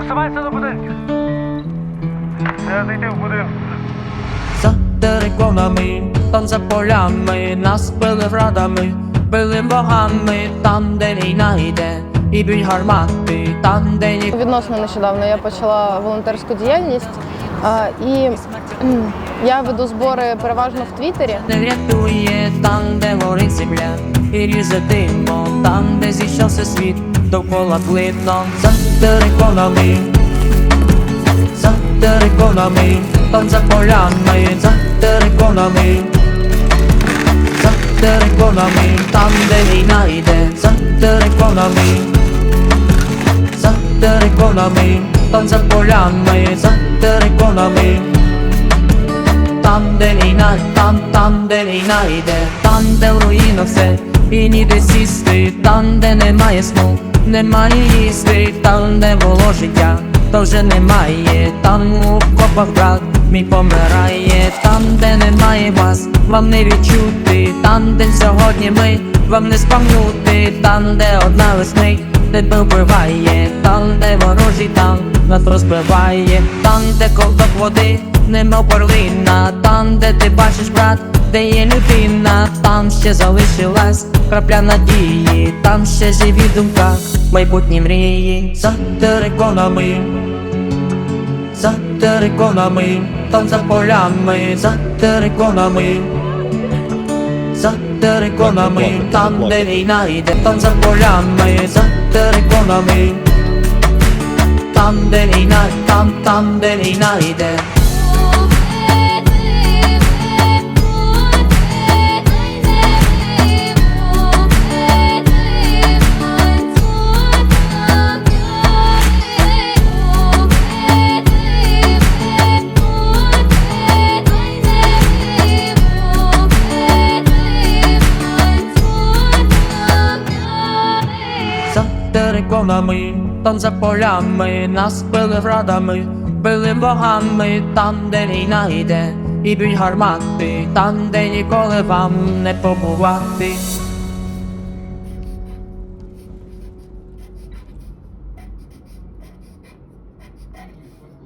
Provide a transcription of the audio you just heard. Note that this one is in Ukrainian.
Просувайся до будинків. Треба зайти в будинок. За териконами, там за полями, нас били врадами, били богами, там, де війна йде, і б'ють гармати, там, де ні Відносно нещодавно я почала волонтерську діяльність а, і я веду збори переважно в Твіттері. не рятує, там, де горить земля, і димо, там, де зійшовся світ, довкола плитно, за териконами, за териконами, там за полями, за териконами, за териконами, там, де війна йде, за териконами, за териконами, там за полями, за териконами. Там, де війна, там, там, де війна йде, там, де в руїнах все, і ніде сісти, там, де немає сну, немає їсти, там, де було життя, то вже немає, там у копах брат мій помирає, там, де немає вас, вам не відчути, там, де сьогодні ми, вам не спам'нути, там, де одна весни, де вбиває, там, де ворожий танк нас розбиває, там, де ковток води, нема перлина, там, де ти бачиш брат, де є людина, там ще залишилась крапля надії, там ще живі думка, майбутні мрії, за териконами, за териконами, там за полями, за териконами. За териконами, там де війна йде, там за полями, за териконами, там де війна, там, там де війна йде. Териконами, там полями, нас били градами, били богами, там, де війна йде, і бій гармати, там, де ніколи вам не побувати.